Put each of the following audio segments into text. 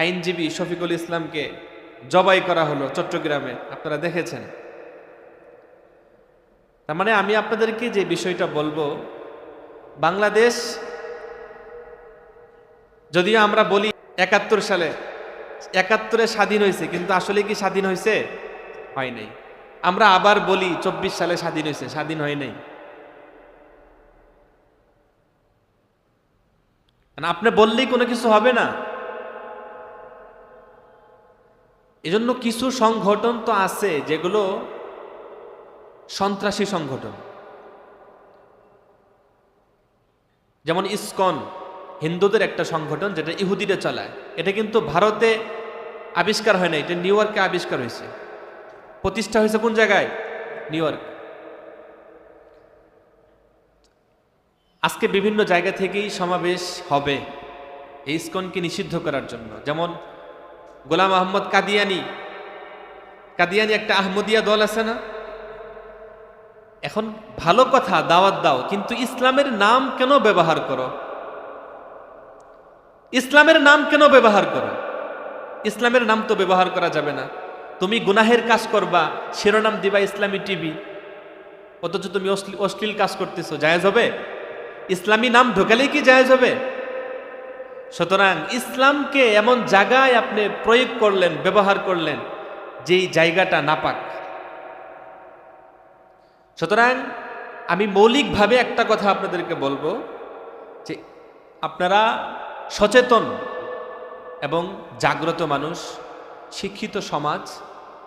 আইনজীবী শফিকুল ইসলামকে জবাই করা হলো চট্টগ্রামে। আপনারা দেখেছেন। তার মানে আমি আপনাদেরকে যে বিষয়টা বলব বাংলাদেশ যদিও আমরা বলি একাত্তর সালে একাত্তরে স্বাধীন হয়েছে কিন্তু আসলে কি স্বাধীন হয়েছে? হয় নাই। আমরা আবার বলি চব্বিশ সালে স্বাধীন হয়েছে স্বাধীন হয় নাই। না, আপনি বললেই কোনো কিছু হবে না। এজন্য কিছু সংগঠন তো আছে যেগুলো সন্ত্রাসী সংগঠন। যেমন ইসকন, হিন্দুদের একটা সংগঠন যেটা ইহুদিরা চালায়। এটা কিন্তু ভারতে আবিষ্কার হয় না এটা নিউ ইয়র্কে আবিষ্কার হয়েছে। প্রতিষ্ঠা হয়েছে কোন জায়গায়? New York. আজকে বিভিন্ন জায়গা থেকেই সমাবেশ হবে এই ইসকনকে নিষিদ্ধ করার জন্য। যেমন গোলাম আহমদ কাদিয়ানি। কাদিয়ানি একটা আহমদিয়া দল আছে না? এখন ভালো কথা, দাওয়াত দাও, কিন্তু ইসলামের নাম কেন ব্যবহার করো? ইসলামের নাম কেন ব্যবহার করো? ইসলামের নাম তো ব্যবহার করা যাবে না। তুমি গুনাহের কাজ করবা, শিরোনাম দিবা ইসলামী টিভি। অথচ তুমি অশ্লীল কাজ করতেছো, জায়েজ হবে? ইসলামী নাম ঢোকালেই কি জায়েজ হবে? সুতরাং ইসলামকে এমন জায়গায় আপনি প্রয়োগ করলেন, ব্যবহার করলেন, যেই জায়গাটা নাপাক। সুতরাং আমি মৌলিকভাবে একটা কথা আপনাদেরকে বলব, যে আপনারা সচেতন এবং জাগ্রত মানুষ, শিক্ষিত সমাজ,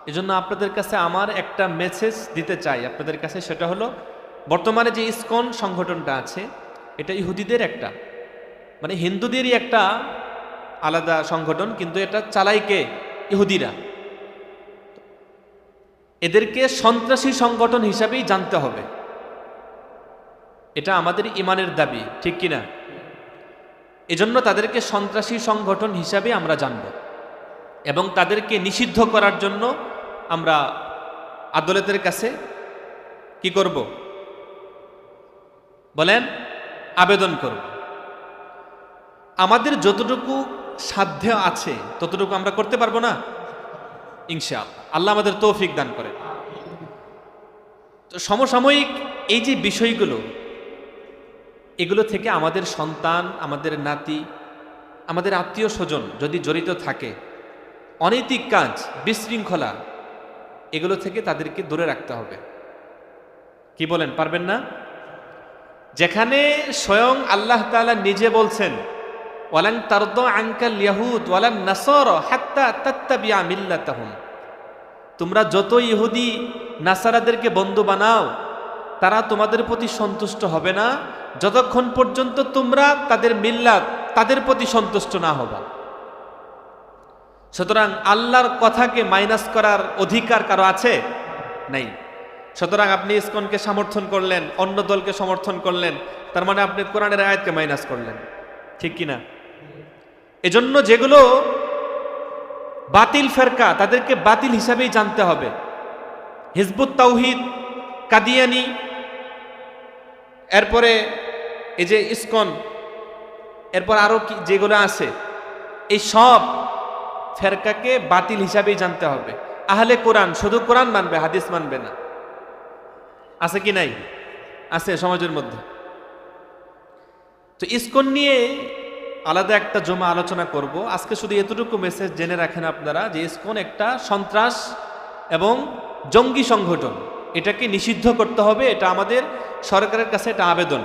এজন্য আপনাদের কাছে আমার একটা মেসেজ দিতে চাই। আপনাদের কাছে সেটা হলো, বর্তমানে যে ইসকন সংগঠনটা আছে, এটা ইহুদিদের একটা। মানে হিন্দুদেরই একটা আলাদা সংগঠন, কিন্তু এটা চালাই কে? ইহুদিরা। এদেরকে সন্ত্রাসী সংগঠন হিসাবেই জানতে হবে। এটা আমাদের ইমানের দাবি, ঠিক কিনা? এজন্য তাদেরকে সন্ত্রাসী সংগঠন হিসাবে আমরা জানব এবং তাদেরকে নিষিদ্ধ করার জন্য আমরা আদালতের কাছে কি করব? বলেন, আবেদন করব। আমাদের যতটুকু সাধ্য আছে, ততটুকু আমরা করতে পারব না? ইনশাআল্লাহ। আল্লাহ আমাদের তৌফিক দান করে। তো সমসাময়িক এই যে বিষয়গুলো, এগুলো থেকে আমাদের সন্তান, আমাদের নাতি, আমাদের আত্মীয় স্বজন যদি জড়িত থাকে, অনৈতিক কাজ, বিশৃঙ্খলা, এগুলো থেকে তাদেরকে দূরে রাখতে হবে। কি বলেন, পারবেন না? যেখানে স্বয়ং আল্লাহ তাআলা নিজে বলছেন ওয়ালাং তারদ আঙ্কাল ইয়াহুদ ওয়ালাং নাসর হাত্তা তাত্তাবিয়া মিল্লাতাহুম। তোমরা যত ইহুদি, নাসারাদেরকে বন্ধু বানাও, তারা তোমাদের প্রতি সন্তুষ্ট হবে না। যতক্ষণ পর্যন্ত তোমরা তাদের মিল্লাত, তাদের প্রতি সন্তুষ্ট না হবা। সুতরাং আল্লাহর কথাকে মাইনাস করার অধিকার কারও আছে? নাই। সুতরাং আপনি ইসকনকে সমর্থন করলেন, অন্য দলকে সমর্থন করলেন, তার মানে আপনি কোরআনের আয়াতকে মাইনাস করলেন। ঠিক কিনা? এজন্য যেগুলো বাতিল ফেরকা, তাদেরকে বাতিল হিসাবেই জানতে হবে। হিজবুত তাওহিদ, কাদিয়ানি, এরপরে এই যে ইসকন, এরপর আরও কি যেগুলো আছে, এই সব ফেরকাকে বাতিল হিসাবেই জানতে হবে। আহলে কোরআন, শুধু কোরআন মানবে, হাদিস মানবে না। আছে কি নাই? আছে, সমাজের মধ্যে। তো ইসকন নিয়ে আলাদা একটা জমা আলোচনা করব। আজকে শুধু এতটুকু মেসেজ জেনে রাখেন আপনারা যে ইসকন একটা সন্ত্রাস এবং জঙ্গি সংগঠন। এটাকে নিষিদ্ধ করতে হবে, এটা আমাদের সরকারের কাছে এটা আবেদন।